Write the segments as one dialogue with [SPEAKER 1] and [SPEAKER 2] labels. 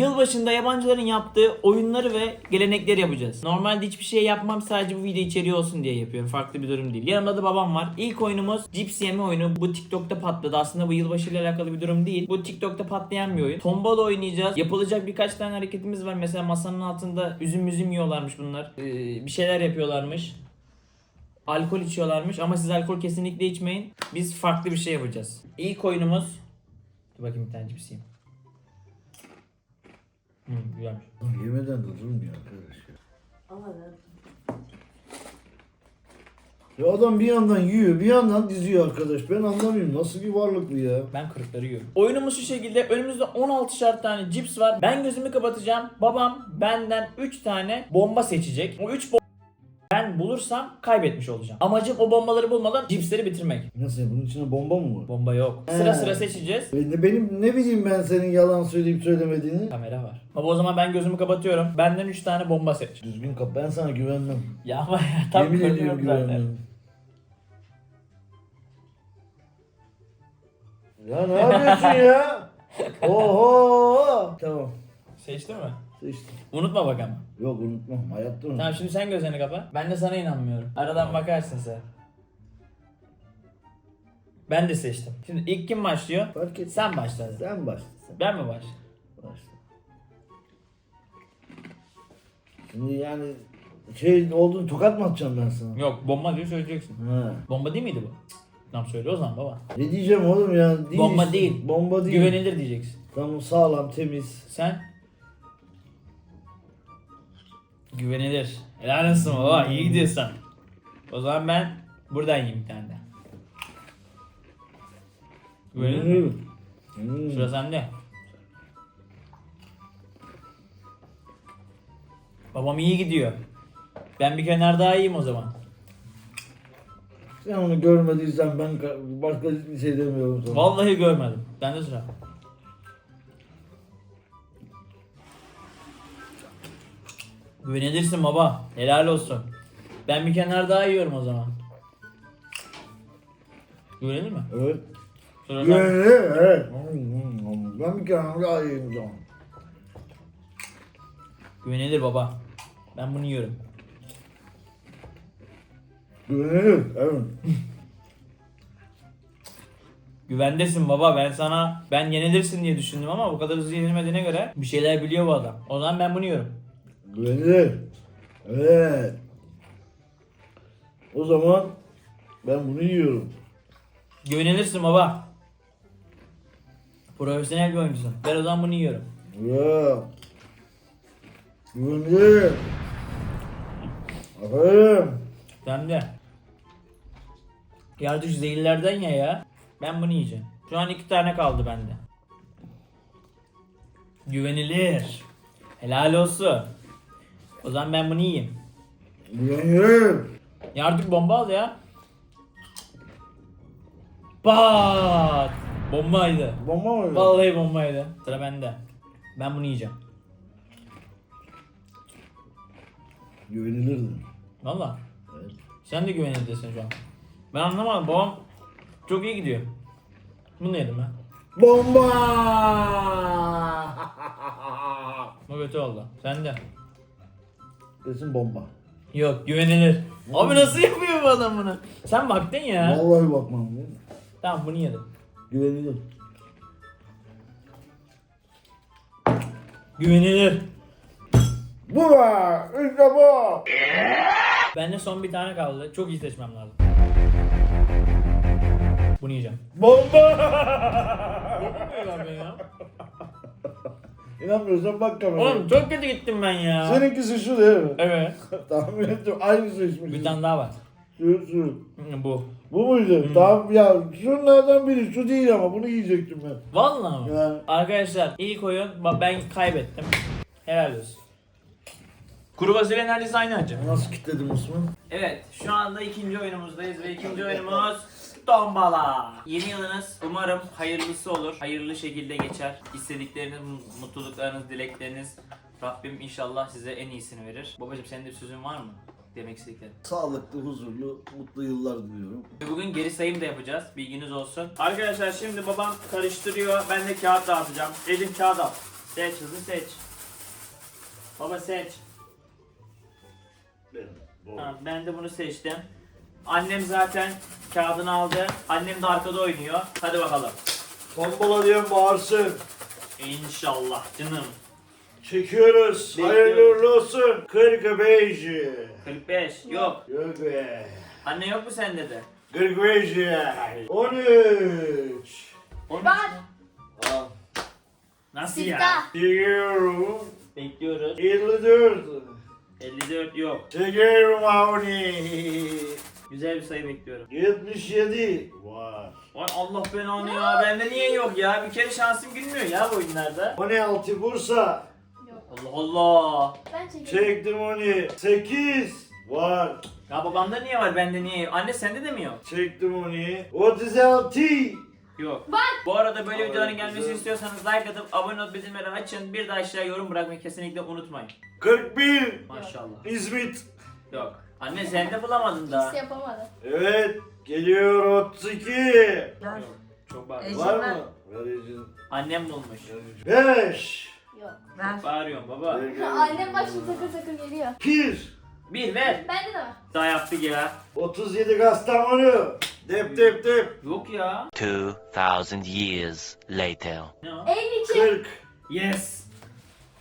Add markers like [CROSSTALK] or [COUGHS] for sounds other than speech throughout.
[SPEAKER 1] Yılbaşında yabancıların yaptığı oyunları ve gelenekleri yapacağız. Normalde hiçbir şey yapmam sadece bu video içeriği olsun diye yapıyorum. Farklı bir durum değil. Yanımda da babam var. İlk oyunumuz cips yeme oyunu. Bu TikTok'ta patladı. Aslında bu yılbaşı ile alakalı bir durum değil. Bu TikTok'ta patlayan bir oyun. Tombala oynayacağız. Yapılacak birkaç tane hareketimiz var. Mesela masanın altında üzüm üzüm yiyorlarmış bunlar. Ee, bir şeyler yapıyorlarmış. Alkol içiyorlarmış ama siz alkol kesinlikle içmeyin. Biz farklı bir şey yapacağız. İlk oyunumuz... Dur bakayım bir tane cips Hmm, güzelmiş.
[SPEAKER 2] Lan Yemeden de durmuyor arkadaş ya. Ya adam bir yandan yiyor bir yandan diziyor arkadaş. Ben anlamıyorum nasıl bir varlık bu ya.
[SPEAKER 1] Ben kırıkları yiyorum. Oyunumuz şu şekilde. Önümüzde 16'şar tane cips var. Ben gözümü kapatacağım. Babam benden 3 tane bomba seçecek. O 3 bomba ben bulursam kaybetmiş olacağım. Amacım o bombaları bulmadan cipsleri bitirmek.
[SPEAKER 2] Nasıl ya bunun içinde bomba mı var?
[SPEAKER 1] Bomba yok. Sıra
[SPEAKER 2] He.
[SPEAKER 1] sıra seçeceğiz.
[SPEAKER 2] E ne- Benim ne bileyim ben senin yalan söyleyip söylemediğini.
[SPEAKER 1] Kamera var. Baba o zaman ben gözümü kapatıyorum. Benden 3 tane bomba seç.
[SPEAKER 2] Düzgün kap ben sana güvenmem.
[SPEAKER 1] Ya ama ya, tam
[SPEAKER 2] Yemin ediyorum
[SPEAKER 1] koyuyorum zaten.
[SPEAKER 2] güvenmem. Ya ne [LAUGHS] yapıyorsun ya? Oho! Tamam.
[SPEAKER 1] Seçtin mi?
[SPEAKER 2] Seçtim.
[SPEAKER 1] Unutma bak ama.
[SPEAKER 2] Yok unutmam. Hayatta unutmam.
[SPEAKER 1] Tamam şimdi sen gözlerini kapa. Ben de sana inanmıyorum. Aradan bakarsın sen. Ben de seçtim. Şimdi ilk kim başlıyor?
[SPEAKER 2] Fark et.
[SPEAKER 1] Sen başladın.
[SPEAKER 2] Sen başla. Sen
[SPEAKER 1] Ben mi başlayayım?
[SPEAKER 2] başla. Şimdi yani şey olduğunu tokat mı atacağım ben sana?
[SPEAKER 1] Yok bomba diye söyleyeceksin.
[SPEAKER 2] Ha.
[SPEAKER 1] Bomba değil miydi bu? Tamam söyle o zaman baba.
[SPEAKER 2] Ne diyeceğim oğlum ya? Değil
[SPEAKER 1] Bomba
[SPEAKER 2] işte.
[SPEAKER 1] değil.
[SPEAKER 2] Bomba değil.
[SPEAKER 1] Güvenilir diyeceksin.
[SPEAKER 2] Tamam sağlam temiz.
[SPEAKER 1] Sen? Güvenilir. Helal olsun baba iyi gidiyorsun. O zaman ben buradan yiyeyim bir tane de. Güvenilir mi?
[SPEAKER 2] Hmm. Hmm.
[SPEAKER 1] Sıra sende. Babam iyi gidiyor. Ben bir kenar daha yiyeyim o zaman.
[SPEAKER 2] Sen onu görmediysen ben ka- başka bir şey demiyorum sana.
[SPEAKER 1] Vallahi görmedim. Bende sıra. Güvenilirsin baba. Helal olsun. Ben bir kenar daha yiyorum o zaman. Güvenilir mi?
[SPEAKER 2] Evet.
[SPEAKER 1] Sıra sen-
[SPEAKER 2] Güvenilir evet. Ben bir kere daha yiyeyim zaman.
[SPEAKER 1] Güvenilir baba. Ben bunu yiyorum.
[SPEAKER 2] Güvenilir evet.
[SPEAKER 1] Güvendesin baba. Ben sana ben yenilirsin diye düşündüm ama bu kadar hızlı yenilmediğine göre bir şeyler biliyor bu adam. O zaman ben bunu yiyorum.
[SPEAKER 2] Güvenilir. Evet. O zaman ben bunu yiyorum.
[SPEAKER 1] Güvenilirsin baba. Profesyonel bir oyuncusun. Ben o zaman bunu yiyorum.
[SPEAKER 2] Ya. Güvenilir. Aferin.
[SPEAKER 1] Sen de. Yardı şu zehirlerden ya ya. Ben bunu yiyeceğim. Şu an iki tane kaldı bende. Güvenilir. Helal olsun. O zaman ben bunu yiyeyim. Ya artık bomba al ya. Pat! Bombaydı.
[SPEAKER 2] Bomba mı?
[SPEAKER 1] Vallahi bombaydı. Sıra bende. Ben bunu yiyeceğim.
[SPEAKER 2] Güvenilirdi.
[SPEAKER 1] Valla.
[SPEAKER 2] Evet.
[SPEAKER 1] Sen de güvenilirsin şu an. Ben anlamadım. Babam çok iyi gidiyor. Bunu yedim ben.
[SPEAKER 2] Bomba!
[SPEAKER 1] Bu kötü oldu. Sen de.
[SPEAKER 2] Kesin bomba.
[SPEAKER 1] Yok güvenilir. Abi nasıl yapıyor bu adam bunu? Sen baktın ya.
[SPEAKER 2] Vallahi bakmam.
[SPEAKER 1] Tamam bunu yedim.
[SPEAKER 2] Güvenilir.
[SPEAKER 1] Güvenilir.
[SPEAKER 2] Bu be! İşte bu!
[SPEAKER 1] Bende son bir tane kaldı. Çok iyi seçmem lazım. Bunu yiyeceğim.
[SPEAKER 2] Bomba!
[SPEAKER 1] ya.
[SPEAKER 2] İnanmıyorsan bak kameraya.
[SPEAKER 1] Oğlum çok kötü gittim ben ya.
[SPEAKER 2] Seninkisi şu değil mi?
[SPEAKER 1] Evet. [LAUGHS]
[SPEAKER 2] Tahmin ettim. Aynısı içmiş.
[SPEAKER 1] Bir tane daha var.
[SPEAKER 2] Şu, şu.
[SPEAKER 1] Bu.
[SPEAKER 2] Bu muydu? Tamam ya şunlardan biri şu değil ama bunu yiyecektim ben.
[SPEAKER 1] Vallahi mı?
[SPEAKER 2] Ya.
[SPEAKER 1] Arkadaşlar ilk oyun ben kaybettim. Helal olsun. Kuru fasulye neredeyse aynı acı.
[SPEAKER 2] Nasıl kilitledim Osman?
[SPEAKER 1] Evet şu anda ikinci oyunumuzdayız ve ikinci oyunumuz Tombala. Yeni yılınız umarım hayırlısı olur. Hayırlı şekilde geçer. İstedikleriniz, mutluluklarınız, dilekleriniz Rabbim inşallah size en iyisini verir. Babacım senin de bir sözün var mı? Demek istediklerin.
[SPEAKER 2] Sağlıklı, huzurlu, mutlu yıllar diliyorum.
[SPEAKER 1] Bugün geri sayım da yapacağız. Bilginiz olsun. Arkadaşlar şimdi babam karıştırıyor. Ben de kağıt dağıtacağım. Elin kağıt al. Seç hızlı seç. Baba seç.
[SPEAKER 2] Benim.
[SPEAKER 1] Tamam, ben de bunu seçtim. Annem zaten kağıdını aldı. Annem de arkada oynuyor. Hadi bakalım.
[SPEAKER 2] Tombala diyen bağırsın.
[SPEAKER 1] İnşallah canım.
[SPEAKER 2] Çekiyoruz.
[SPEAKER 1] Bekliyorum.
[SPEAKER 2] Hayırlı uğurlu olsun. 45.
[SPEAKER 1] 45. Yok.
[SPEAKER 2] Yok be.
[SPEAKER 1] Anne yok mu sende de?
[SPEAKER 2] 45. 13.
[SPEAKER 1] On
[SPEAKER 3] Var.
[SPEAKER 1] üç mü?
[SPEAKER 2] Al.
[SPEAKER 1] Nasıl ya?
[SPEAKER 2] Çekiyorum.
[SPEAKER 1] Bekliyoruz.
[SPEAKER 2] 54.
[SPEAKER 1] 54 yok.
[SPEAKER 2] Çekiyorum Avni.
[SPEAKER 1] Güzel bir sayı bekliyorum.
[SPEAKER 2] 77. Var.
[SPEAKER 1] Vay Allah belanı ya. Bende niye yok ya? Bir kere şansım gülmüyor ya bu oyunlarda.
[SPEAKER 2] 16 Bursa.
[SPEAKER 3] Yok.
[SPEAKER 1] Allah Allah.
[SPEAKER 3] Ben çekeyim.
[SPEAKER 2] Çektim onu. 8. Var.
[SPEAKER 1] Ya babamda niye var? Bende niye? yok? Anne sende de mi yok?
[SPEAKER 2] Çektim onu. 36.
[SPEAKER 1] Yok.
[SPEAKER 3] Var.
[SPEAKER 1] Bu arada böyle
[SPEAKER 2] Ay,
[SPEAKER 1] videoların gelmesini
[SPEAKER 2] güzel.
[SPEAKER 1] istiyorsanız like atıp abone olup bildirimleri açın. Bir de aşağıya yorum bırakmayı kesinlikle unutmayın.
[SPEAKER 2] 41.
[SPEAKER 1] Maşallah.
[SPEAKER 2] İzmit.
[SPEAKER 1] Yok. Anne sen de bulamadın daha.
[SPEAKER 3] Hiç yapamadım.
[SPEAKER 2] Evet. Geliyor 32.
[SPEAKER 1] Yok. Çok bağırıyor.
[SPEAKER 2] Var
[SPEAKER 4] ben-
[SPEAKER 2] mı? Vereceğim.
[SPEAKER 1] Annem bulmuş.
[SPEAKER 2] 5.
[SPEAKER 3] Yok.
[SPEAKER 4] Ver.
[SPEAKER 1] Bağırıyorum baba.
[SPEAKER 3] Annem başım takır takır geliyor.
[SPEAKER 2] 1.
[SPEAKER 1] Bir ver.
[SPEAKER 3] Bende de var.
[SPEAKER 1] Daha yaptık ya.
[SPEAKER 2] 37 Kastamonu. Dep dep dep.
[SPEAKER 1] Yok ya.
[SPEAKER 5] 2,000 years later.
[SPEAKER 1] Ne o?
[SPEAKER 3] 52.
[SPEAKER 2] 40.
[SPEAKER 1] Yes.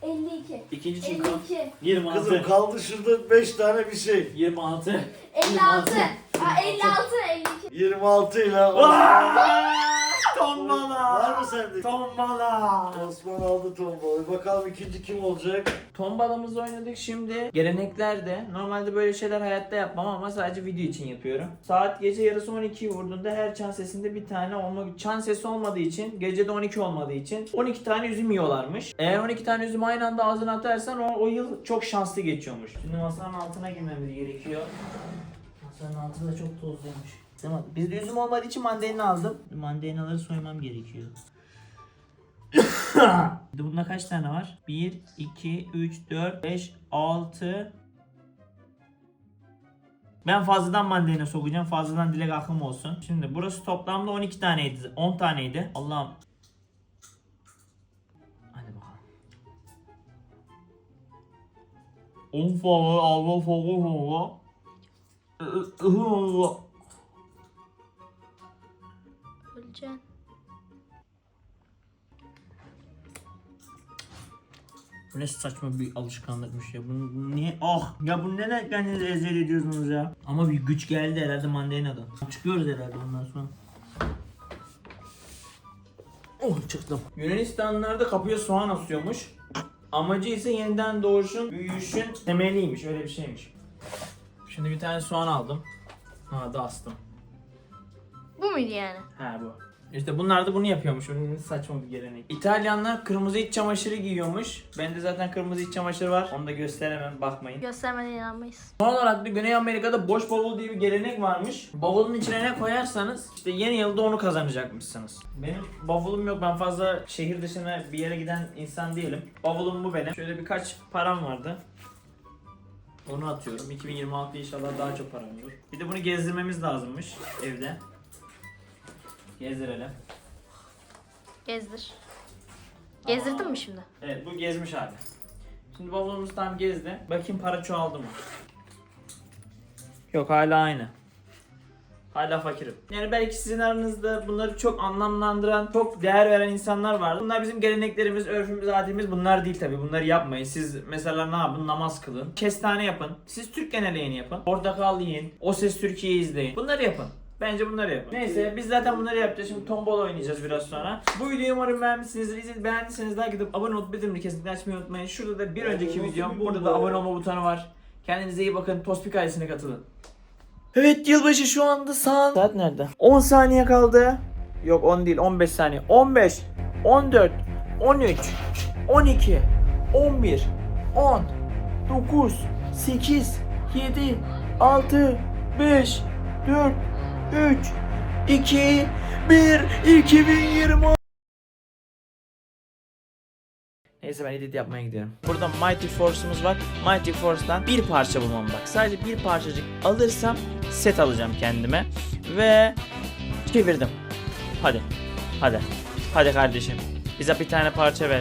[SPEAKER 3] 52.
[SPEAKER 1] İkinci çinko.
[SPEAKER 3] 52.
[SPEAKER 1] 26.
[SPEAKER 2] Kızım kaldı şurada 5 tane bir şey.
[SPEAKER 1] 26.
[SPEAKER 3] 56. Ha 56. 52.
[SPEAKER 2] 26 ile.
[SPEAKER 1] Tombala.
[SPEAKER 2] Var mı sende?
[SPEAKER 1] Tombala.
[SPEAKER 2] Osman aldı tombalayı. Bakalım ikinci kim olacak?
[SPEAKER 1] Tombalamızı oynadık şimdi. Geleneklerde normalde böyle şeyler hayatta yapmam ama sadece video için yapıyorum. Saat gece yarısı 12'yi vurduğunda her çan sesinde bir tane olmak çan sesi olmadığı için gece de 12 olmadığı için 12 tane üzüm yiyorlarmış. Eğer 12 tane üzüm aynı anda ağzına atarsan o, o yıl çok şanslı geçiyormuş. Şimdi masanın altına girmemiz gerekiyor. Masanın altı da çok tozluymuş. Tamam. Bizde üzüm olmadığı için mandalina aldım. Mandalinaları soymam gerekiyor. [COUGHS] Bunda kaç tane var? 1, 2, 3, 4, 5, 6. Ben fazladan mandalina sokacağım. Fazladan dilek akım olsun. Şimdi burası toplamda 12 taneydi. 10 taneydi. Allah'ım. Hadi bakalım. 10 falan Allah falan falan. Bu ne saçma bir alışkanlıkmış ya. Bunu niye? Ah! Ya bu neden kendinizi eziyet ediyorsunuz ya? Ama bir güç geldi herhalde mandalina'dan. Çıkıyoruz herhalde ondan sonra. Oh çıktım. Yunanistanlılar kapıya soğan asıyormuş. Amacı ise yeniden doğuşun, büyüyüşün temeliymiş. Öyle bir şeymiş. Şimdi bir tane soğan aldım. Ha da astım.
[SPEAKER 3] Bu muydu yani?
[SPEAKER 1] Ha bu. İşte bunlar da bunu yapıyormuş. Bunun saçma bir gelenek. İtalyanlar kırmızı iç çamaşırı giyiyormuş. Bende zaten kırmızı iç çamaşırı var. Onu da gösteremem bakmayın.
[SPEAKER 3] Göstermeden inanmayız.
[SPEAKER 1] Son olarak da Güney Amerika'da boş bavul diye bir gelenek varmış. Bavulun içine ne koyarsanız işte yeni yılda onu kazanacakmışsınız. Benim bavulum yok. Ben fazla şehir dışına bir yere giden insan değilim. Bavulum bu benim. Şöyle birkaç param vardı. Onu atıyorum. 2026 inşallah daha çok param olur. Bir de bunu gezdirmemiz lazımmış evde. Gezdirelim.
[SPEAKER 3] Gezdir. Gezdirdin mi şimdi?
[SPEAKER 1] Evet bu gezmiş hali. Şimdi bavulumuz tam gezdi. Bakayım para çoğaldı mı? Yok hala aynı. Hala fakirim. Yani belki sizin aranızda bunları çok anlamlandıran, çok değer veren insanlar var. Bunlar bizim geleneklerimiz, örfümüz, adetimiz bunlar değil tabi. Bunları yapmayın. Siz mesela ne yapın? Namaz kılın. Kestane yapın. Siz Türk geneleğini yapın. Portakal yiyin. O Ses Türkiye'yi izleyin. Bunları yapın. Bence bunları yapın. Neyse biz zaten bunları yapacağız. Şimdi tombala oynayacağız biraz sonra. Bu videoyu umarım beğenmişsinizdir. İzleyip beğendiyseniz like edip abone olup bildirimleri kesinlikle açmayı unutmayın. Şurada da bir önceki videom. Burada da abone olma butonu var. Kendinize iyi bakın. Tospik ailesine katılın. Evet yılbaşı şu anda saat... Saat nerede? 10 saniye kaldı. Yok 10 değil 15 saniye. 15, 14, 13, 12, 11, 10, 9, 8, 7, 6, 5, 4, 3, 2, 1, 2020. Neyse ben edit yapmaya gidiyorum. Burada Mighty Force'umuz var. Mighty Force'dan bir parça bulmam bak. Sadece bir parçacık alırsam set alacağım kendime. Ve çevirdim. Hadi. Hadi. Hadi kardeşim. Bize bir tane parça ver.